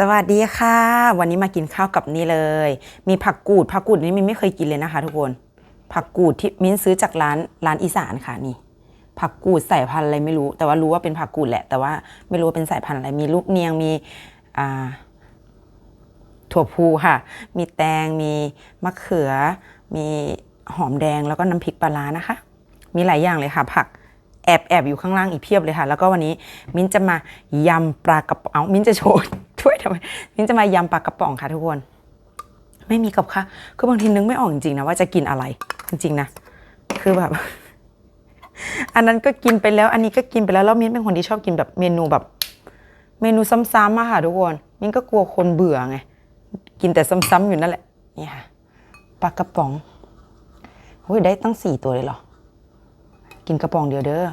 สวัสดีค่ะ วันนี้มากินข้าวกับนี่เลย มีผักกูดผักกูดนี่มินไม่เคยกินเลยนะคะ ทุกคน ผักกูดที่มิ้นซื้อจากร้านร้านอีสานค่ะนี่ ผักกูดสายพันธุ์อะไรไม่รู้ แต่ว่ารู้ว่าเป็นผักกูดแหละ แต่ว่าไม่รู้ว่าเป็นสายพันธุ์อะไร มีลูกเนียงมีอ่าถั่วพูค่ะ มีแตงมีมะเขือ มีหอมแดงแล้วก็น้ำพริกปลาร้านะคะ มีหลายอย่างเลยค่ะ ผักแอบแอบอยู่ข้างล่างอีกเพียบเลยค่ะ แล้วก็วันนี้มิ้นจะมายำปลากระป๋องเอามิ้นจะโชว์ วยทำไมมิ้นจะมายำปลากระป๋องค่ะทุกคน ไม่มีกับค่ะคือบางทีนึกไม่ออกจริงๆนะว่าจะกินอะไร จริงๆนะคือแบบ อันนั้นก็กินไปแล้ว อันนี้ก็กินไปแล้วแล้วมิ้นเป็นคนที่ชอบกินแบบเมนูแบบ เมนูซ้ำๆอะค่ะทุกคนมิ้นก็กลัวคนเบื่อไงกินแต่ซ้ำๆอยู่นั่นแหละนี่ค่ะปลากระป๋องโอ้ยได้ตั้งสี่ตัวเลยเหรอ กินกระป๋องเดียวเด้อ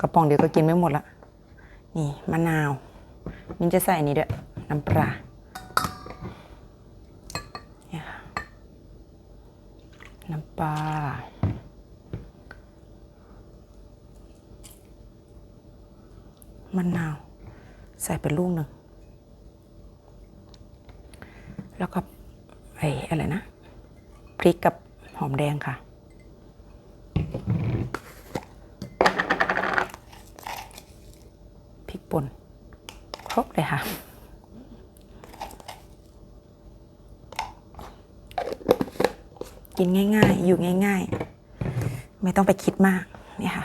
กระป๋องเดียวก็กินไม่หมดละ นี่มะนาว มิ้นจะใส่นี้ด้วย น้ำปลาเนี่ยค่ะน้ำปลามะนาว ใส่เป็นลูกหนึ่ง แล้วก็ไอ้อะไรนะ พริกกับหอมแดงค่ะ พริกป่น ครบเลยค่ะกินง่ายๆ อยู่ง่าย ๆ ไม่ต้องไปคิดมากนี่ค่ะ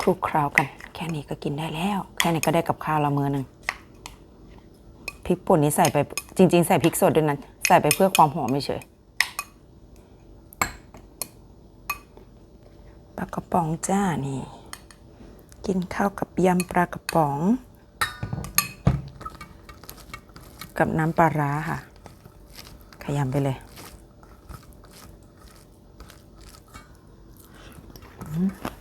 คลุกเคล้ากัน แค่นี้ก็กินได้แล้ว แค่นี้ก็ได้กับข้าวเรามือหนึ่งพริกป่นนี้ใส่ไปจริง ๆ ใส่พริกสดด้วยนะใส่ไปเพื่อความหอมเฉยปลากระป๋องจ้านี่ กินข้าวกับยำปลากระป๋อง กับน้ำปลาร้าค่ะ ขยำไปเลยอืม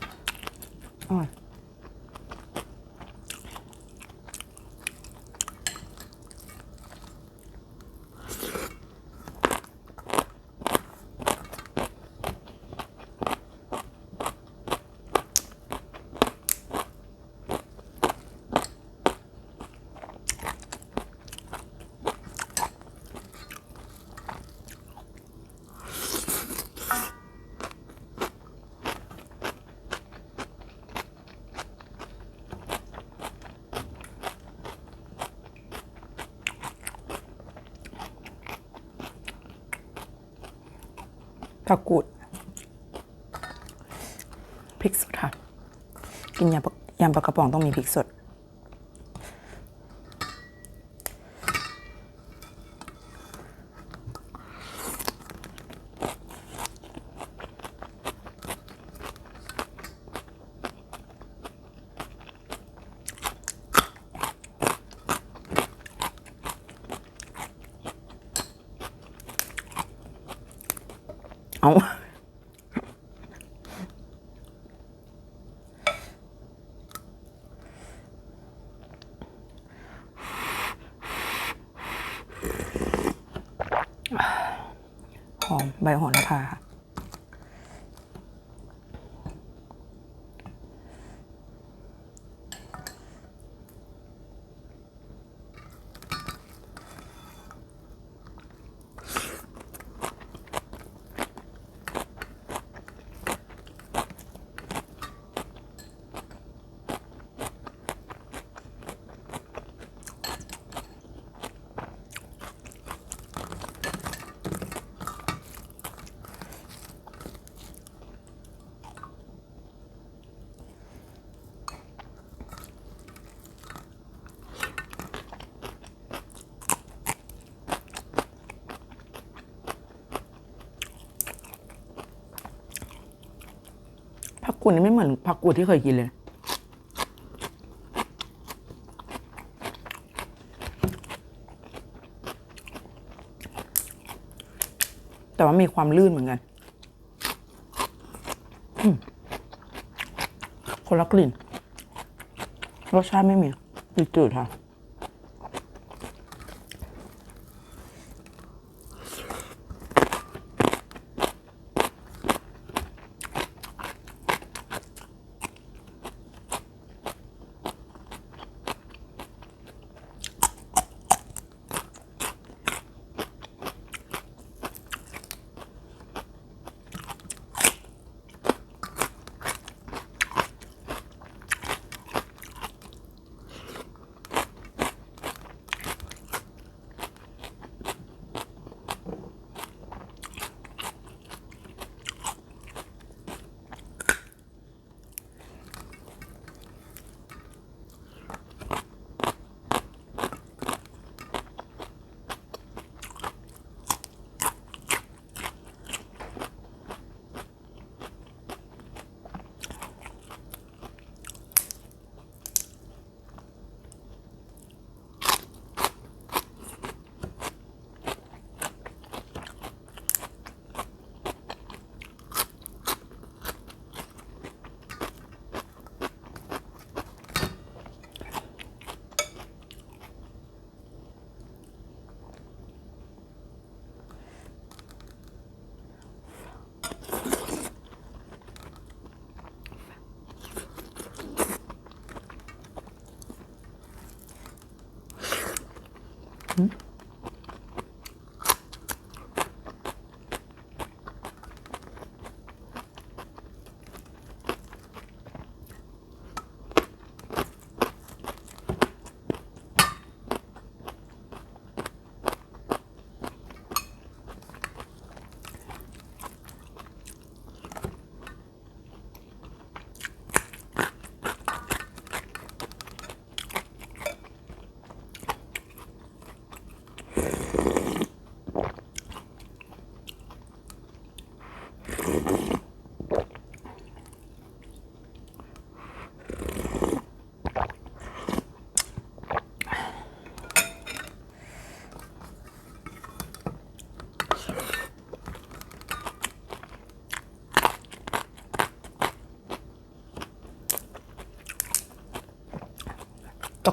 ผักกูดพริกสดค่ะ กินยำยำปลากระป๋องต้องมีพริกสด เอาหอม ใบโหระพา ผักกูดนี่ไม่เหมือนผักกูดที่เคยกินเลย แต่ว่ามีความลื่นเหมือนกัน คนละกลิ่น รสชาติไม่มีจืดๆค่ะ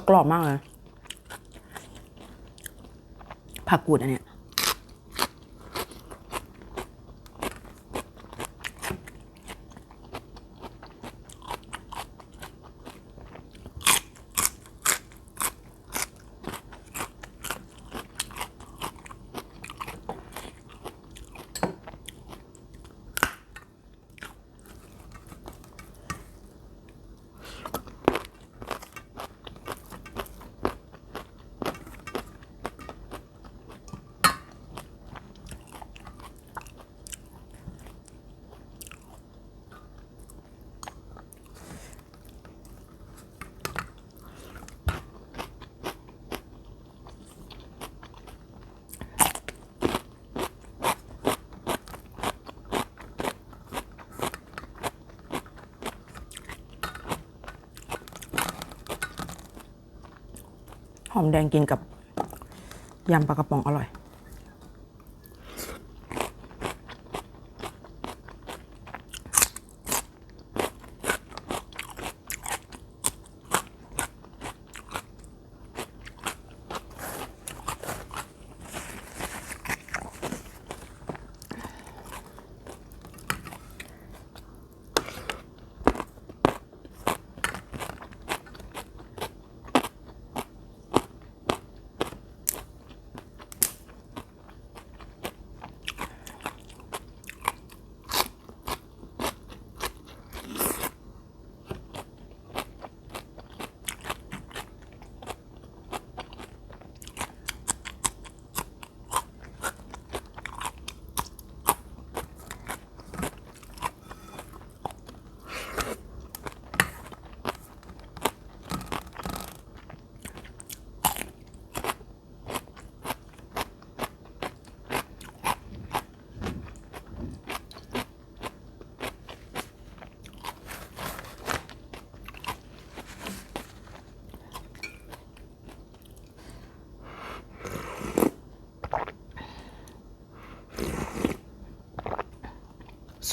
กรอบมากเลยผักกูดอันเนี้ย อมแดงกินกับยำปลากระป๋องอร่อย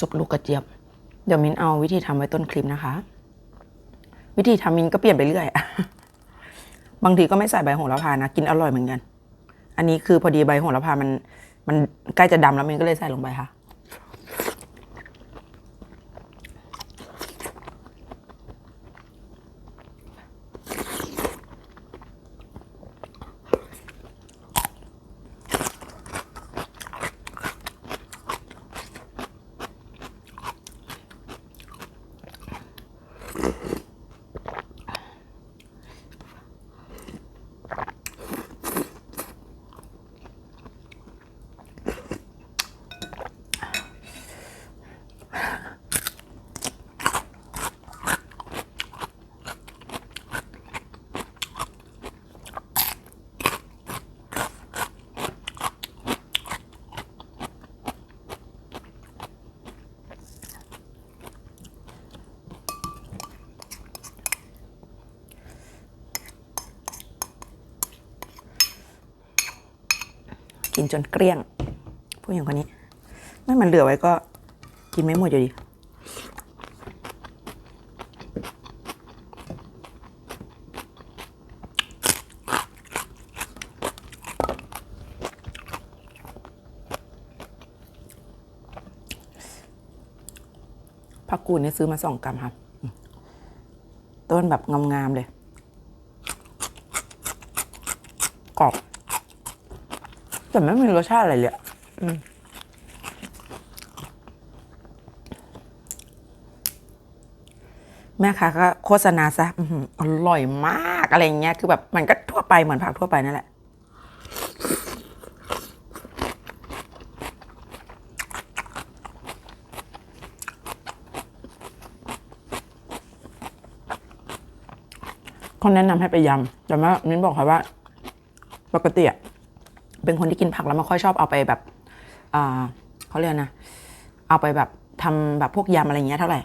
สุปลูกกระเจี๊ยบ เดี๋ยวมินเอาวิธีทำไว้ต้นคลิปนะคะ วิธีทำมินก็เปลี่ยนไปเรื่อยบางทีก็ไม่ใส่ใบโหระพานะ กินอร่อยเหมือนกัน อันนี้คือพอดีใบโหระพามัน มันใกล้จะดำแล้วมินก็เลยใส่ลงไปค่ะ กินจนเกลี้ยง ผู้หญิงคนนี้ ไม่มันเหลือไว้ก็กินไม่หมดอยู่ดีผักกูดเนี่ยซื้อมาสองกรัมครับ ต้นแบบงามๆเลยกรอบ แต่ไม่มีรสชาติอะไรเลยมแม่ค้าก็โฆษณาซะอร่อยมากอะไรอย่างเงี้ย คือแบบมันก็ทั่วไปเหมือนผักทั่วไปนั่นแหละ คนแนะนำให้ไปยำ แต่ว่ามิ้นบอกค่ะว่า ปกติอะ เป็นคนที่กินผักแล้วไม่ค่อยชอบเอาไปแบบเขาเรียกนะ เอาไปแบบทำแบบพวกยำอะไรเงี้ยเท่าไหร่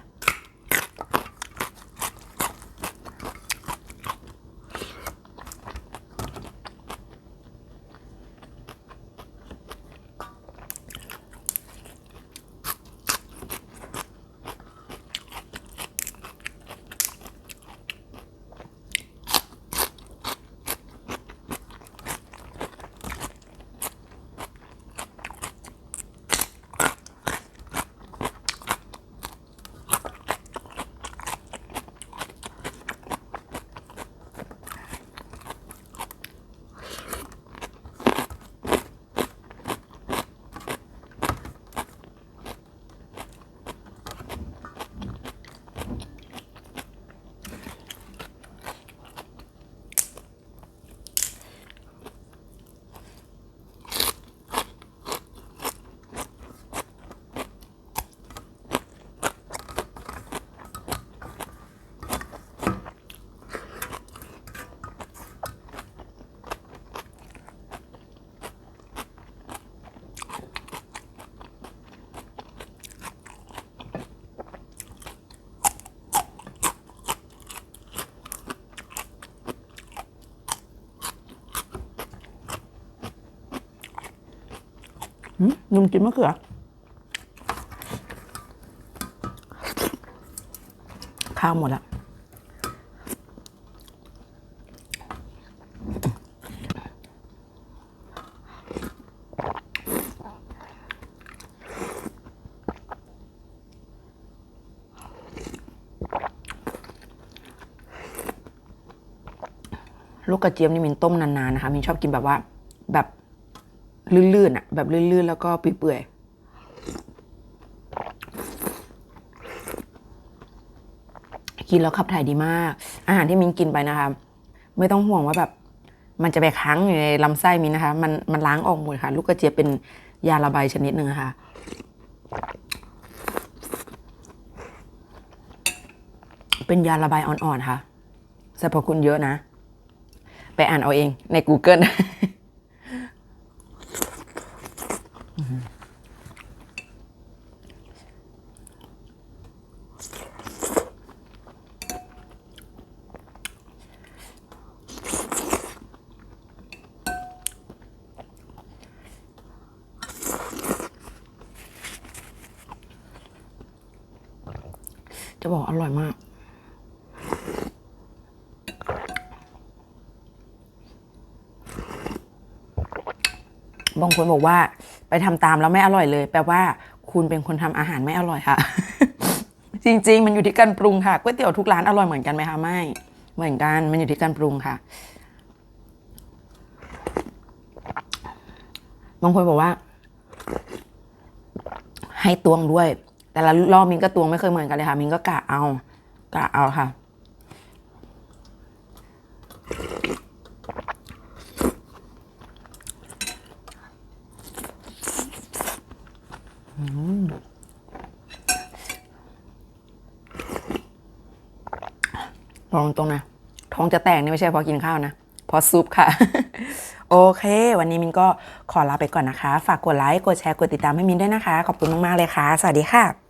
หนุ่มกินมะเขือ ข้าวหมดละลูกกระเจี๊ยบนี่มินต้มนานๆนะคะมินชอบกินแบบว่าแบบ ลื่นๆอะแบบลื่นๆ แล้วก็เปื่อยๆกินแล้วขับถ่ายดีมาก อาหารที่มินกินไปนะคะ ไม่ต้องห่วงว่าแบบ มันจะไปค้างอยู่ในลำไส้มินนะคะ มันมันล้างออกหมดค่ะ ลูกกระเจี๊ยบเป็นยาระบายชนิดหนึ่งค่ะเป็นยาระบายอ่อนๆค่ะสรรพคุณเยอะนะ ไปอ่านเอาเองใน Google จะบอกอร่อยมาก บางคนบอกว่าไปทำตามแล้วไม่อร่อยเลย แปลว่าคุณเป็นคนทำอาหารไม่อร่อยค่ะ จริง ๆ มันอยู่ที่การปรุงค่ะก๋วยเตี๋ยวทุกร้านอร่อยเหมือนกันไหมคะไม่เหมือนกันมันอยู่ที่การปรุงค่ะบางคนบอกว่า ให้ตวงด้วย แต่ละรอบมินก็ตวงไม่เคยเหมือนกันเลยค่ะมินก็กะเอากะเอาค่ะ บอกตรงนะ ท้องจะแตกนี่ไม่ใช่เพราะกินข้าวนะ เพราะซุปค่ะ โอเค วันนี้มินก็ขอลาไปก่อนนะคะ ฝากกดไลค์ กดแชร์ กดติดตามให้มินด้วยนะคะ ขอบคุณมาก ๆ เลยค่ะ สวัสดีค่ะ